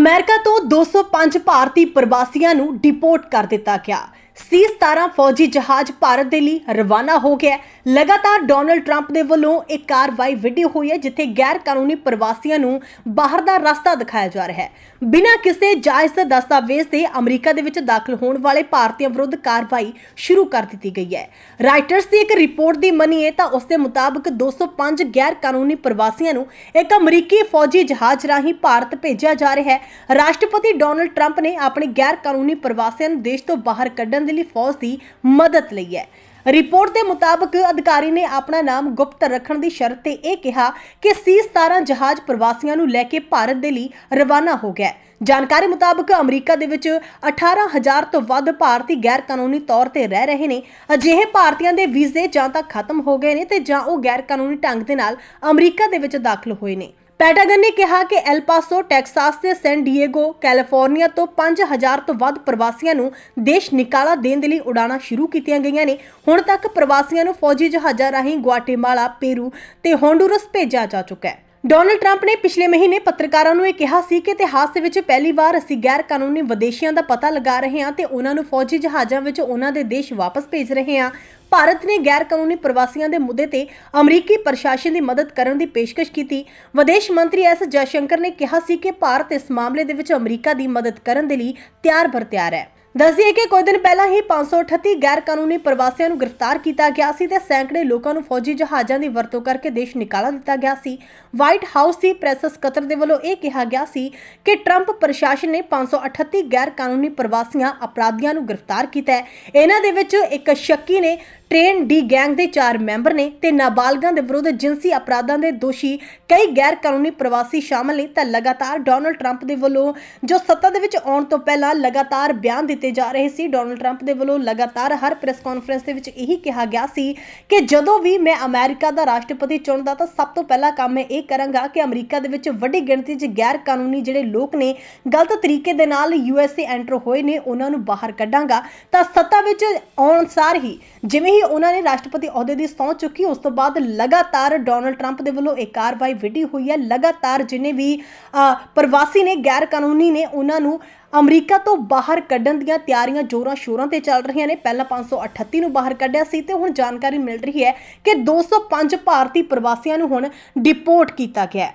America ਤੋਂ 205 ਭਾਰਤੀ ਪ੍ਰਵਾਸੀਆਂ ਨੂੰ ਡਿਪੋਰਟ ਕਰ ਦਿੱਤਾ ਗਿਆ। ਸੀ 17 ਫੌਜੀ ਜਹਾਜ਼ ਭਾਰਤ ਦੇ ਲਈ ਰਵਾਨਾ ਹੋ ਗਿਆ ਹੈ। ਲਗਾਤਾਰ ਡੋਨਲਡ ਟਰੰਪ ਦੇ ਵੱਲੋਂ ਇੱਕ ਕਾਰਵਾਈ ਵਿੱਢੀ ਹੋਈ ਹੈ, ਜਿੱਥੇ ਗੈਰ ਕਾਨੂੰਨੀ ਪ੍ਰਵਾਸੀਆਂ ਨੂੰ ਬਾਹਰ ਦਾ ਰਸਤਾ ਦਿਖਾਇਆ ਜਾ ਰਿਹਾ ਹੈ। ਬਿਨਾਂ ਕਿਸੇ ਜਾਇਜ਼ ਦਸਤਾਵੇਜ਼ ਦੇ ਅਮਰੀਕਾ ਦੇ ਵਿੱਚ ਦਾਖਲ ਹੋਣ ਵਾਲੇ ਭਾਰਤੀਆਂ ਵਿਰੁੱਧ ਕਾਰਵਾਈ ਸ਼ੁਰੂ ਕਰ ਦਿੱਤੀ ਗਈ ਹੈ। ਰਾਈਟਰਸ ਦੀ ਇੱਕ ਰਿਪੋਰਟ ਦੀ ਮੰਨੀਏ ਤਾਂ ਉਸ ਦੇ ਮੁਤਾਬਕ 205 ਗੈਰ ਕਾਨੂੰਨੀ ਪ੍ਰਵਾਸੀਆਂ ਨੂੰ ਇੱਕ ਅਮਰੀਕੀ ਫੌਜੀ ਜਹਾਜ਼ ਰਾਹੀਂ ਭਾਰਤ ਭੇਜਿਆ ਜਾ ਰਿਹਾ ਹੈ। ਰਾਸ਼ਟਰਪਤੀ ਡੋਨਲਡ ਟਰੰਪ ਨੇ ਆਪਣੇ ਗੈਰ ਕਾਨੂੰਨੀ ਪ੍ਰਵਾਸੀਆਂ ਨੂੰ ਦੇਸ਼ ਤੋਂ ਬਾਹਰ ਕੱਢਣ ਦੇ ਲਈ ਫੌਜ ਦੀ ਮਦਦ ਲਈ ਹੈ। ਰਿਪੋਰਟ ਦੇ ਮੁਤਾਬਕ ਅਧਿਕਾਰੀ ਨੇ ਆਪਣਾ ਨਾਮ ਗੁਪਤ ਰੱਖਣ ਦੀ ਸ਼ਰਤ ਤੇ ਇਹ ਕਿਹਾ ਕਿ ਸੀ-17 ਜਹਾਜ਼ ਪ੍ਰਵਾਸੀਆਂ ਨੂੰ ਲੈ ਕੇ ਭਾਰਤ ਦੇ ਲਈ ਰਵਾਨਾ ਹੋ ਗਿਆ ਹੈ। ਜਾਣਕਾਰੀ ਮੁਤਾਬਕ ਅਮਰੀਕਾ ਦੇ ਵਿੱਚ 18000 ਤੋਂ ਵੱਧ ਭਾਰਤੀ ਗੈਰ ਕਾਨੂੰਨੀ ਤੌਰ ਤੇ ਰਹਿ ਰਹੇ ਨੇ। ਅਜਿਹੇ ਭਾਰਤੀਆਂ ਦੇ ਵੀਜ਼ੇ ਜਾਂ ਤਾਂ ਖਤਮ ਹੋ ਗਏ ਨੇ ਤੇ ਜਾਂ ਉਹ ਗੈਰ ਕਾਨੂੰਨੀ ਢੰਗ ਦੇ ਨਾਲ ਅਮਰੀਕਾ ਦੇ ਵਿੱਚ ਦਾਖਲ ਹੋਏ ਨੇ। ਪੈਟਾਗਨ ਨੇ ਕਿਹਾ ਕਿ ਐਲ ਪਾਸੋ, ਟੈਕਸਾਸ ਤੇ ਸੈਨ ਡੀਏਗੋ, ਕੈਲੀਫੋਰਨੀਆ ਤੋਂ 5000 ਤੋਂ ਵੱਧ ਪ੍ਰਵਾਸੀਆਂ ਨੂੰ ਦੇਸ਼ ਨਿਕਾਲਾ ਦੇਣ ਦੇ ਲਈ ਉਡਾਣਾਂ ਸ਼ੁਰੂ ਕੀਤੀਆਂ ਗਈਆਂ ਨੇ। ਹੁਣ ਤੱਕ ਪ੍ਰਵਾਸੀਆਂ ਨੂੰ ਫੌਜੀ ਜਹਾਜ਼ਾਂ ਰਾਹੀਂ ਗੁਆਟੇਮਾਲਾ, ਪੇਰੂ ਤੇ ਹੋਂਡੂਰਸ ਭੇਜਿਆ ਜਾ ਚੁੱਕਾ ਹੈ। ਡੋਨਲਡ ਟਰੰਪ ਨੇ ਪਿਛਲੇ ਮਹੀਨੇ ਪੱਤਰਕਾਰਾਂ ਨੂੰ ਇਹ ਕਿਹਾ ਸੀ ਕਿ ਇਤਿਹਾਸ ਦੇ ਵਿੱਚ ਪਹਿਲੀ ਵਾਰ ਅਸੀਂ ਗੈਰ ਕਾਨੂੰਨੀ ਵਿਦੇਸ਼ੀਆਂ ਦਾ ਪਤਾ ਲਗਾ ਰਹੇ ਹਾਂ ਤੇ ਉਹਨਾਂ ਨੂੰ ਫੌਜੀ ਜਹਾਜ਼ਾਂ ਵਿੱਚ ਉਹਨਾਂ ਦੇ ਦੇਸ਼ ਵਾਪਸ ਭੇਜ ਰਹੇ ਹਾਂ। ਭਾਰਤ ਨੇ ਗੈਰ ਕਾਨੂੰਨੀ ਪ੍ਰਵਾਸੀਆਂ ਦੇ ਮੁੱਦੇ ਤੇ ਅਮਰੀਕੀ ਪ੍ਰਸ਼ਾਸਨ ਦੀ ਮਦਦ ਕਰਨ ਦੀ ਪੇਸ਼ਕਸ਼ ਕੀਤੀ। ਵਿਦੇਸ਼ ਮੰਤਰੀ ਐਸ ਜੈਸ਼ੰਕਰ ਨੇ ਕਿਹਾ ਸੀ ਕਿ ਭਾਰਤ ਇਸ ਮਾਮਲੇ ਦੇ ਵਿੱਚ ਅਮਰੀਕਾ ਦੀ ਮਦਦ ਕਰਨ ਦੇ ਲਈ ਤਿਆਰ ਬਰ ਤਿਆਰ ਹੈ। ਦੱਸਦੀਏ ਕਿ ਕੁਝ ਦਿਨ ਪਹਿਲਾਂ ਹੀ 538 ਗੈਰ ਕਾਨੂੰਨੀ ਪ੍ਰਵਾਸੀਆਂ ਨੂੰ ਗ੍ਰਿਫਤਾਰ ਕੀਤਾ ਗਿਆ ਸੀ ਤੇ ਸੈਂਕੜੇ ਲੋਕਾਂ ਨੂੰ ਫੌਜੀ ਜਹਾਜ਼ਾਂ ਦੀ ਵਰਤੋਂ ਕਰਕੇ ਦੇਸ਼ ਨਿਕਾਲਾ ਦਿੱਤਾ ਗਿਆ ਸੀ। ਵਾਈਟ ਹਾਊਸ ਦੀ ਪ੍ਰੈਸ ਸਕੱਤਰ ਦੇ ਵੱਲੋਂ ਇਹ ਕਿਹਾ ਗਿਆ ਸੀ ਕਿ ਟਰੰਪ ਪ੍ਰਸ਼ਾਸਨ ਨੇ 538 ਗੈਰ ਕਾਨੂੰਨੀ ਪ੍ਰਵਾਸੀਆਂ, ਅਪਰਾਧੀਆਂ ਨੂੰ ਗ੍ਰਿਫਤਾਰ ਕੀਤਾ ਹੈ। ਇਹਨਾਂ ਦੇ ਵਿੱਚ ਇੱਕ ਸ਼ੱਕੀ ਨੇ ਟ੍ਰੇਨ ਡੀ ਗੈਂਗ ਦੇ ਚਾਰ ਮੈਂਬਰ ਨੇ ਤੇ ਨਾਬਾਲਗਾਂ ਦੇ ਵਿਰੁੱਧ ਜਿਨਸੀ ਅਪਰਾਧਾਂ ਦੇ ਦੋਸ਼ੀ ਕਈ ਗੈਰ ਕਾਨੂੰਨੀ ਪ੍ਰਵਾਸੀ ਸ਼ਾਮਲ ਨੇ ਤਾਂ ਲਗਾਤਾਰ ਡੋਨਲਡ ਟਰੰਪ ਦੇ ਵੱਲੋਂ, ਜੋ ਸੱਤਾ ਦੇ ਵਿੱਚ ਆਉਣ ਤੋਂ ਪਹਿਲਾਂ ਲਗਾਤਾਰ ਬਿਆਨ ਦਿੱਤੇ ਜਾ ਰਹੇ ਸੀ, ਡੋਨਲਡ ਟਰੰਪ ਦੇ ਵੱਲੋਂ ਲਗਾਤਾਰ ਹਰ ਪ੍ਰੈਸ ਕਾਨਫਰੰਸ ਦੇ ਵਿੱਚ ਇਹੀ ਕਿਹਾ ਗਿਆ ਸੀ ਕਿ ਜਦੋਂ ਵੀ ਮੈਂ ਅਮਰੀਕਾ ਦਾ ਰਾਸ਼ਟਰਪਤੀ ਚੁਣਦਾ ਤਾਂ ਸਭ ਤੋਂ ਪਹਿਲਾ ਕੰਮ ਮੈਂ ਇਹ ਕਰਾਂਗਾ ਕਿ ਅਮਰੀਕਾ ਦੇ ਵਿੱਚ ਵੱਡੀ ਗਿਣਤੀ 'ਚ ਗੈਰ ਕਾਨੂੰਨੀ ਜਿਹੜੇ ਲੋਕ ਨੇ, ਗਲਤ ਤਰੀਕੇ ਦੇ ਨਾਲ ਯੂਐਸਏ ਐਂਟਰ ਹੋਏ ਨੇ, ਉਹਨਾਂ ਨੂੰ ਬਾਹਰ ਕੱਢਾਂਗਾ। ਤਾਂ ਸੱਤਾ ਵਿੱਚ ਆਉਣ ਸਾਰ ਹੀ ਜਿਵੇਂ ਹੀ ਉਹਨਾਂ ਨੇ ਰਾਸ਼ਟਰਪਤੀ ਅਹੁਦੇ ਦੀ ਸਹੁੰ ਚੁੱਕੀ। ਉਸ ਤੋਂ ਬਾਅਦ ਲਗਾਤਾਰ ਡੋਨਲਡ ਟਰੰਪ ਦੇ ਵੱਲੋਂ ਇੱਕ ਕਾਰਵਾਈ ਵਿੱਢੀ ਹੋਈ ਹੈ। ਲਗਾਤਾਰ ਜਿਨੇ ਵੀ ਪ੍ਰਵਾਸੀ ਨੇ ਗੈਰ ਕਾਨੂੰਨੀ ਨੇ, ਉਹਨਾਂ ਨੂੰ ਅਮਰੀਕਾ ਤੋਂ ਬਾਹਰ ਕੱਢਣ ਦੀਆਂ ਤਿਆਰੀਆਂ ਜ਼ੋਰਾਂ ਸ਼ੋਰਾਂ ਤੇ ਚੱਲ ਰਹੀਆਂ ਨੇ। ਪਹਿਲਾਂ 538 ਨੂੰ ਬਾਹਰ ਕੱਢਿਆ ਸੀ ਤੇ ਹੁਣ ਜਾਣਕਾਰੀ ਮਿਲ ਰਹੀ ਹੈ ਕਿ 205 ਭਾਰਤੀ ਪ੍ਰਵਾਸੀਆਂ ਨੂੰ ਹੁਣ ਡਿਪੋਰਟ ਕੀਤਾ ਗਿਆ ਹੈ।